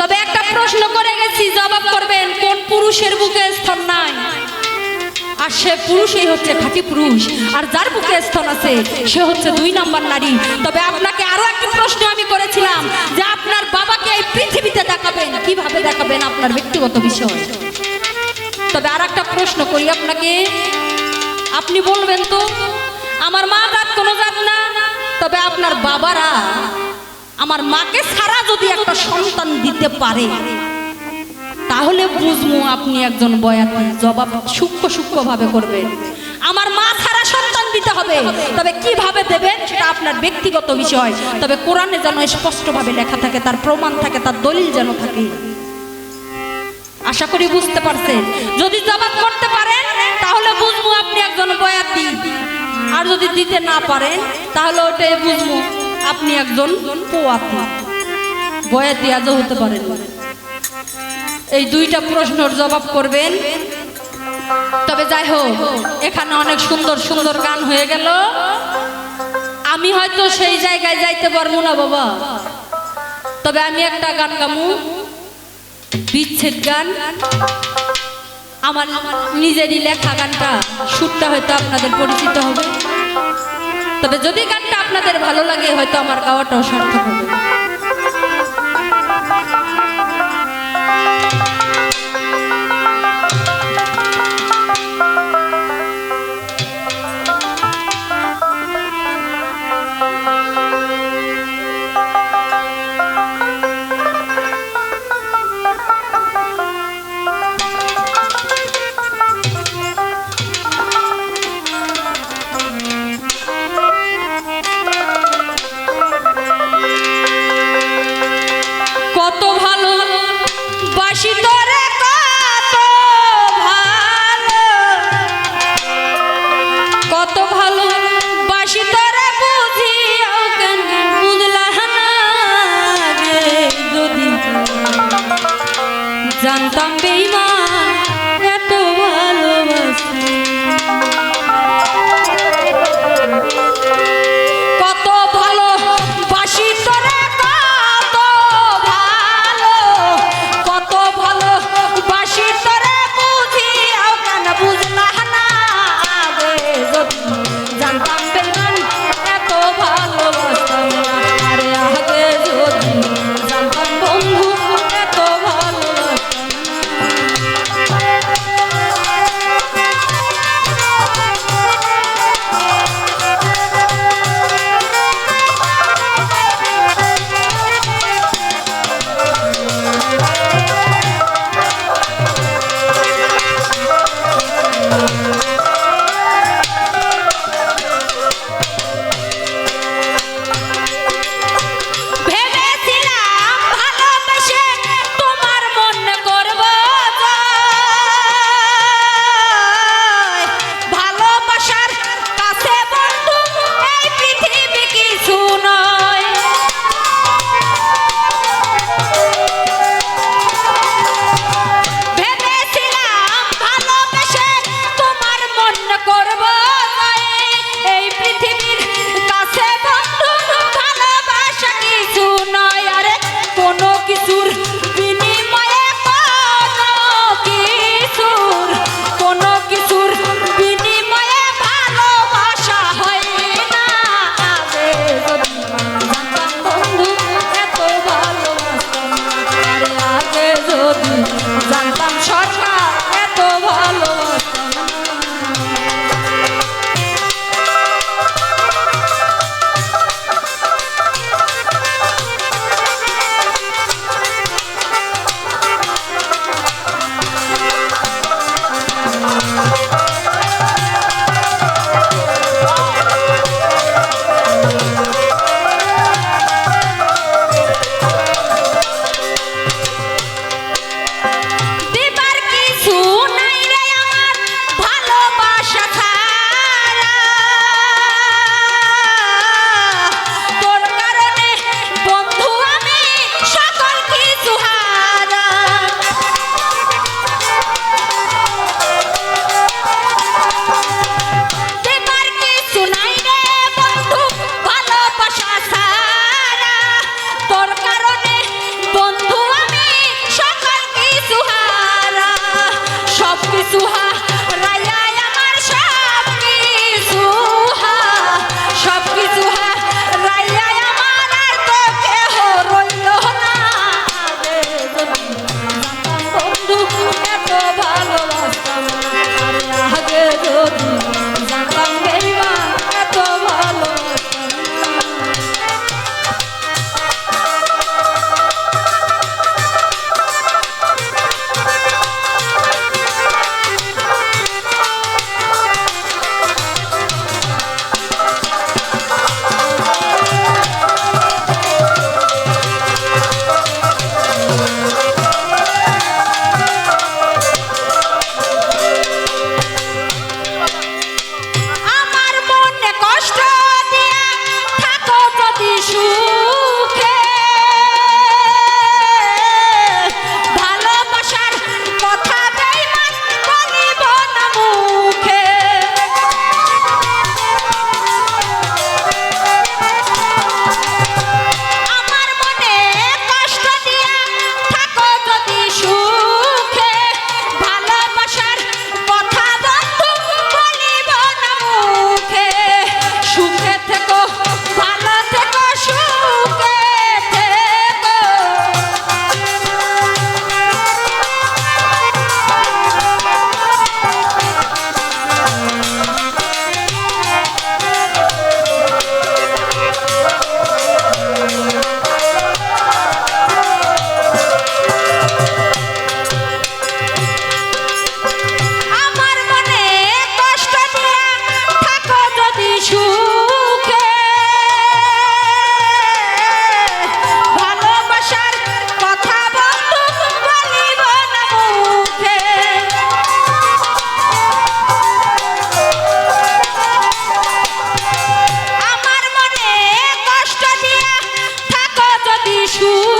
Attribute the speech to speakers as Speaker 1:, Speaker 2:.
Speaker 1: তবে একটা প্রশ্ন করে গেছি, জবাব করবেন, কোন পুরুষের বুকে স্থান নাই? আর সে পুরুষই হচ্ছে খাঁটি পুরুষ, আর যার বুকে স্থান আছে, সে হচ্ছে দুই নম্বর নারী। তবে আপনাকে আরও একটা প্রশ্ন আমি করেছিলাম, যে আপনার বাবাকে এই পৃথিবীতে দেখাবেন, কীভাবে দেখাবেন আপনার ব্যক্তিগত বিষয়? তবে আর একটা প্রশ্ন করি আপনাকে। আপনি বলবেন তো, আমার মা জাত কোনো জাত না, তবে আপনার বাবারা আমার মাকে ছাড়া যদি একটা সন্তান দিতে পারে, তাহলে বুঝব আপনি একজন বয়াতি, জবাব সূক্ষ্ম সূক্ষ্ম ভাবে করবেন আমার মা ছাড়া সন্তান দিতে হবে, তবে কীভাবে দেবেন সেটা আপনার ব্যক্তিগত বিষয়। তবে কোরআনে যেন স্পষ্টভাবে লেখা থাকে, তার প্রমাণ থাকে, তার দলিল যেন থাকে। আশা করি বুঝতে পারছেন? যদি জবাব করতে পারেন, তাহলে বুঝব আপনি একজন বয়াতি। আর যদি দিতে না পারেন, তাহলে ওটাই বুঝব। আপনি একজন বয়াতি আজও হতে পারেন এই দুইটা প্রশ্নের জবাব করবেন। তবে যাই হোক, এখানে অনেক সুন্দর সুন্দর গান হয়ে গেল। আমি হয়তো সেই জায়গায় যাইতে পারব না, বাবা। তবে আমি একটা গান গামু। বিচ্ছেদ গান। আমার নিজেরই লেখা গানটা, সুরটা হয়তো আপনাদের পরিচিত হবে। তবে যদি গানটা আপনাদের ভালো লাগে হয়তো আমার গাওয়াটাও সার্থক হবে। করব সুর